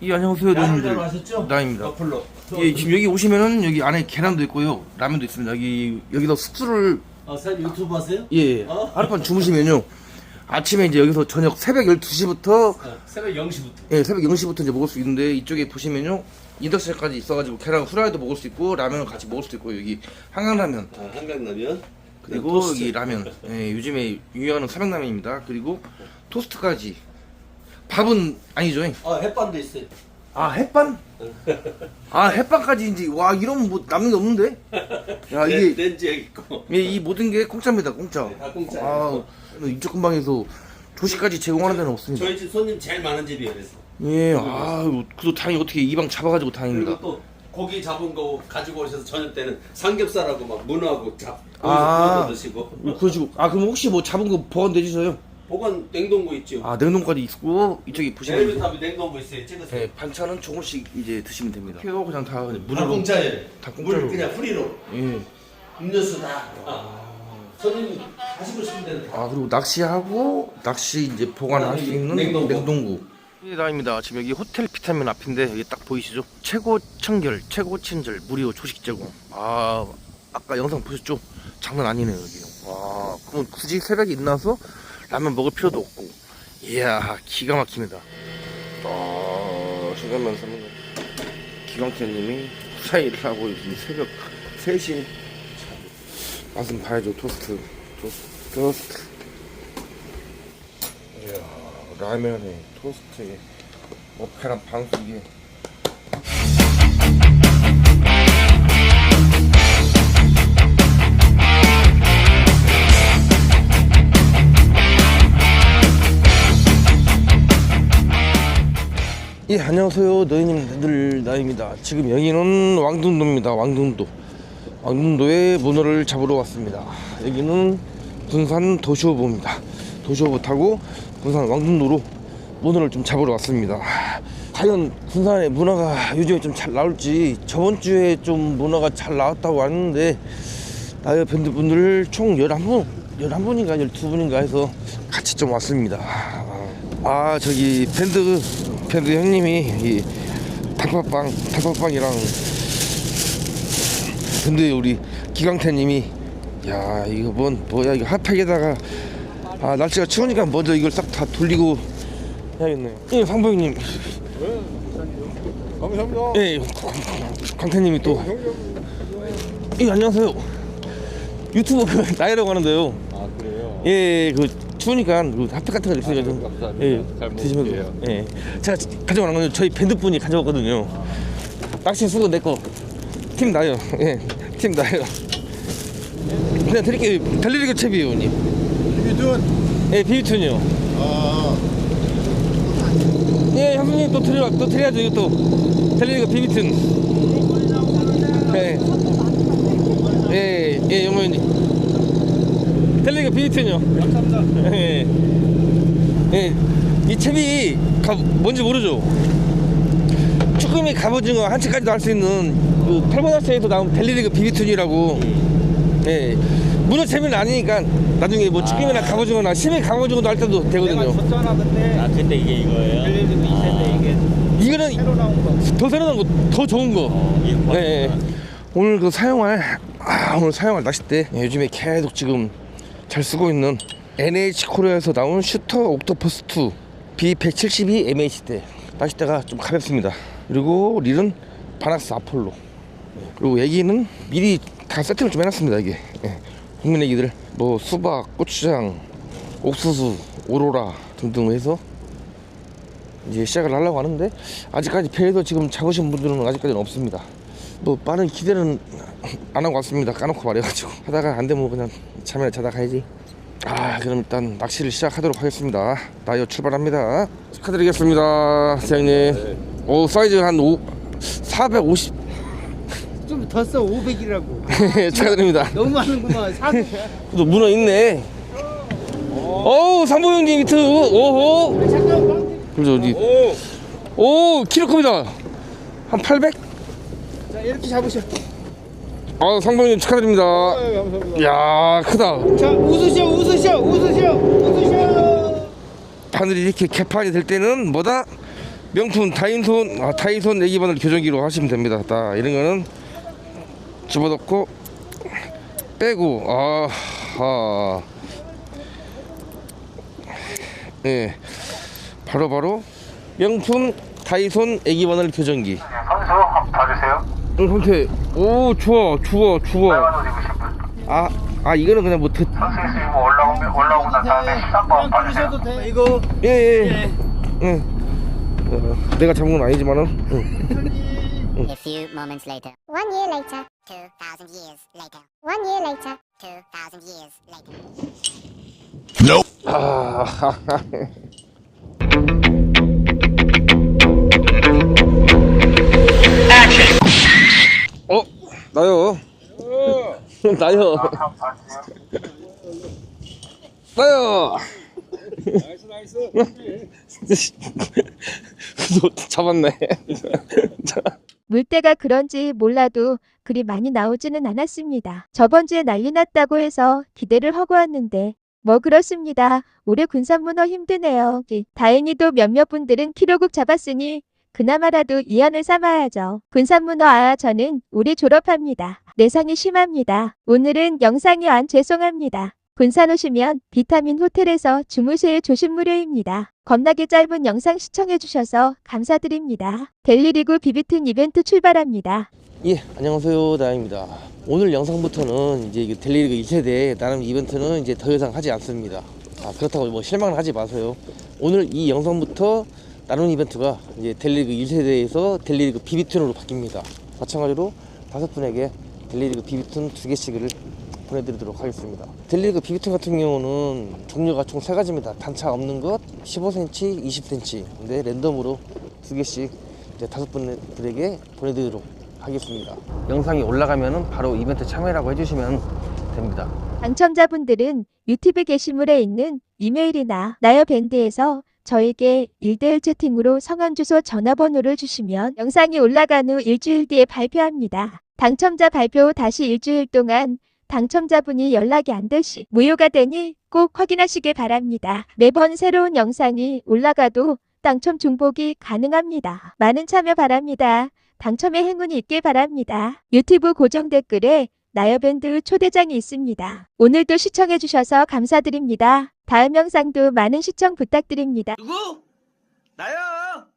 예 안녕하세요 야를 노님들? 나입니다 어플로. 예 지금 여기 오시면은 여기 안에 계란도 있고요 라면도 있습니다 여기 여기다 숙주를 어, 사장님 유튜브 하세요? 예 어? 하룻밤 주무시면요 아침에 이제 여기서 저녁 새벽 12시부터 어, 새벽 0시부터. 예 새벽 0시부터 이제 먹을 수 있는데 이쪽에 보시면요 인덕션까지 있어가지고 계란 후라이도 먹을 수 있고 라면을 같이 먹을 수도 있고 여기 한강라면 아, 한강라면. 그리고 토스트. 여기 라면 예, 요즘에 유행하는 삼양라면입니다 그리고 토스트까지 밥은 아니죠 아, 햇반도 있어요. 아 햇반? 아 햇반까지 이제 와 이런 뭐 남는 게 없는데? 야 렌- 이게 렌즈에 있고. 예, 이 모든 게 공짜입니다 공짜. 다 공짜예요. 아 이쪽 근방에서 조식까지 제공하는 데는 없습니다. 저희 집 손님 제일 많은 집이에요, 그래서. 예, 아 그래도 다행히 어떻게 이 방 잡아가지고 다행입니다. 그리고 또 고기 잡은 거 가지고 오셔서 저녁 때는 삼겹살하고 막 문어하고 잡 아. 드시고. 그러시고 아 그럼 혹시 뭐 잡은 거 보관돼 주세요? 보관 냉동고 있죠. 아 냉동까지 있고 이쪽에 보시면 엘리베이터 냉동고 있어요. 찍으세요. 예, 반찬은 조금씩 이제 드시면 됩니다. 이거 그냥 다 그냥 다 공짜예요. 다 공짜로. 물 그냥 프리로. 예. 음료수 다. 아. 손님 하시고 싶은 데는 다. 아 그리고 낚시하고 낚시 이제 보관할 수 있는 냉동고. 냉동고. 이다입니다. 지금 여기 호텔 비타민 앞인데 여기 딱 보이시죠? 최고 청결, 최고 친절, 무료 조식 제공. 아 아까 영상 보셨죠? 장난 아니네요 여기. 와 그럼 굳이 새벽에 일어나서 라면 먹을 필요도 없고. 이야 기가 막힙니다. 아 잠깐만 잠깐만. 기광태님이 후사일을 하고 지금 새벽 3시 맛은 봐야죠 토스트 토스트 토스트 이야 라면에 토스트에 뭐 계란 반숙에 예 안녕하세요. 너희님들 나입니다. 지금 여기는 왕등도입니다. 왕등도. 왕등도에 문어를 잡으러 왔습니다. 여기는 군산 도시오부입니다. 도시오부 타고 군산 왕등도로 문어를 좀 잡으러 왔습니다. 과연 군산에 문어가 요즘에 좀 잘 나올지 저번 주에 좀 문어가 잘 나왔다고 하는데 나의 밴드분들 총 11분 11분인가 12분인가 해서 같이 좀 왔습니다. 아 저기 밴드 밴드 형님이 이 닭밥빵 닭밥빵이랑 근데 우리 기광태님이 야 이거 뭔 뭐야 이거 핫팩에다가 아 날씨가 추우니까 먼저 이걸 싹 다 돌리고 해야겠네요. 예 상봉님. 감사합니다. 예 광태님이 또. 예, 안녕하세요. 유튜브 그 나이라고 하는데요. 아 그래요? 예, 그 추우니까 그 핫팩 같은 거 있으니까 좀 감사합니다. 예, 잘 드시면 먹을게요. 예. 제가 가져간 건 저희 밴드 분이 가져왔거든요. 낚시 수고 내 거. 팀 나요. 예, 팀 나요. 그냥 드릴게요. 달리리그 챕이에요, 님. 비비준. 예, 비비툰이요. 아 예, 형수님 또 드려 또 드려야죠. 이거 또 달리리그 비비툰. 예, 예, 예, 영모님. 달리리그 비비툰이요. 감사합니다. 예. 예. 이 채비 가, 뭔지 모르죠? 쭈꾸미 갑오징어 한치까지도 할 수 있는 그 팔보나스에서 나온 벨리리그 비비툰이라고 예. 문어 채비는 아니니까 나중에 뭐 쭈꾸미나 갑오징어나 심해 갑오징어도 할 때도 되거든요 쳤잖아 근데. 아 근데 이게 이거예요? 벨리리그 이세대 이게 이거는 새로 나온 거. 더 새로운 거 더 좋은 거 어, 예, 예. 오늘 그 사용할 아, 오늘 사용할 낚싯대 예, 요즘에 계속 지금 잘 쓰고 있는 NH 코리아에서 나온 슈터 옥토퍼스 2 B172 MH대 낚싯대가 좀 가볍습니다. 그리고 릴은 바낙스 아폴로 예, 그리고 애기는 미리 다 세팅을 좀 해놨습니다 이게 예. 국민 애기들 뭐 수박, 고추장, 옥수수, 오로라 등등 해서 이제 시작을 하려고 하는데 아직까지 배에서 지금 잡으신 분들은 아직까지는 없습니다. 뭐 빠른 기대는 안 하고 왔습니다. 까놓고 말해가지고 하다가 안 되면 그냥 잠이나 자다 가야지. 아 그럼 일단 낚시를 시작하도록 하겠습니다. 나이어 출발합니다. 축하드리겠습니다, 사장님. 오 사이즈 한 5, 450 좀더써 500이라고 축하드립니다. 너무 하는구만 사도 또 문어 있네. 어우 삼보 형님 미트 오호. 잠깐만 그래서 어디? 오 키로급이다. 한 800? 자 이렇게 잡으셔 아 상봉님 축하드립니다. 감사합니다. 야 크다. 자 웃으셔 웃으셔 웃으셔 웃으셔 바늘이 이렇게 개판이 될 때는 뭐다? 명품 타인손 아, 타이손 내기바늘 교정기로 하시면 됩니다. 딱 이런 거는 집어넣고 빼고 아, 아. 예, 바로 바로 명품 타이손 애기 바늘 교정기. 선수 한번 봐주세요. 응, 형태. 오. 빨간 옷 입으신 분. 아, 아 이거는 그냥 뭐 드, 선수 있으시고 올라오면 올라오고 난 다음에 봐주세요. 끊으셔도 돼. 이거 예, 예. 응. 어, 내가 잡은 건 아니지만은. 응. A few moments later. One year later, 2,000 years later. one year later, 2,000 years later. 아, 나요. 나요. 한번 봐주세요. 나요. 나이스 나이스. 너 잡았네. 물때가 그런지 몰라도 그리 많이 나오지는 않았습니다. 저번 주에 난리 났다고 해서 기대를 하고 왔는데 뭐 그렇습니다. 올해 군산문어 힘드네요. 기- 다행히도 몇몇 분들은 키로국 잡았으니 그나마라도 이안을 삼아야죠. 군산문어 아 저는 올해 졸업합니다. 내상이 심합니다. 오늘은 영상이 안 죄송합니다. 군산 오시면 비타민 호텔에서 주무실 조심 무료입니다. 겁나게 짧은 영상 시청해주셔서 감사드립니다. 델리리그 비비튼 이벤트 출발합니다. 예, 안녕하세요. 나입니다. 오늘 영상부터는 이제 이 델리리그 1세대 나름 이벤트는 이제 더 이상 하지 않습니다. 아, 그렇다고 뭐 실망을 하지 마세요. 오늘 이 영상부터 나눔 이벤트가 이제 델리리그 1세대에서 델리리그 비비튼으로 바뀝니다. 마찬가지로 다섯 분에게 델리리그 비비튼 두 개씩을 보내드리도록 하겠습니다. 델리리그 비비튼 같은 경우는 종류가 총 세 가지입니다. 단차 없는 것, 15cm, 20cm. 근데 랜덤으로 두 개씩 이제 다섯 분들에게 보내드리도록 하겠습니다. 영상이 올라가면은 바로 이벤트 참여라고 해주시면 됩니다. 당첨자분들은 유튜브 게시물에 있는 이메일이나 나여 밴드에서 저에게 1대1 채팅으로 성함 주소 전화번호를 주시면 영상이 올라간 후 일주일 뒤에 발표합니다. 당첨자 발표 후 다시 일주일 동안 당첨자분이 연락이 안 되시 무효가 되니 꼭 확인하시길 바랍니다. 매번 새로운 영상이 올라가도 당첨 중복이 가능합니다. 많은 참여 바랍니다. 당첨의 행운이 있길 바랍니다. 유튜브 고정 댓글에 나여밴드 초대장이 있습니다. 오늘도 시청해주셔서 감사드립니다. 다음 영상도 많은 시청 부탁드립니다. 누구? 나야.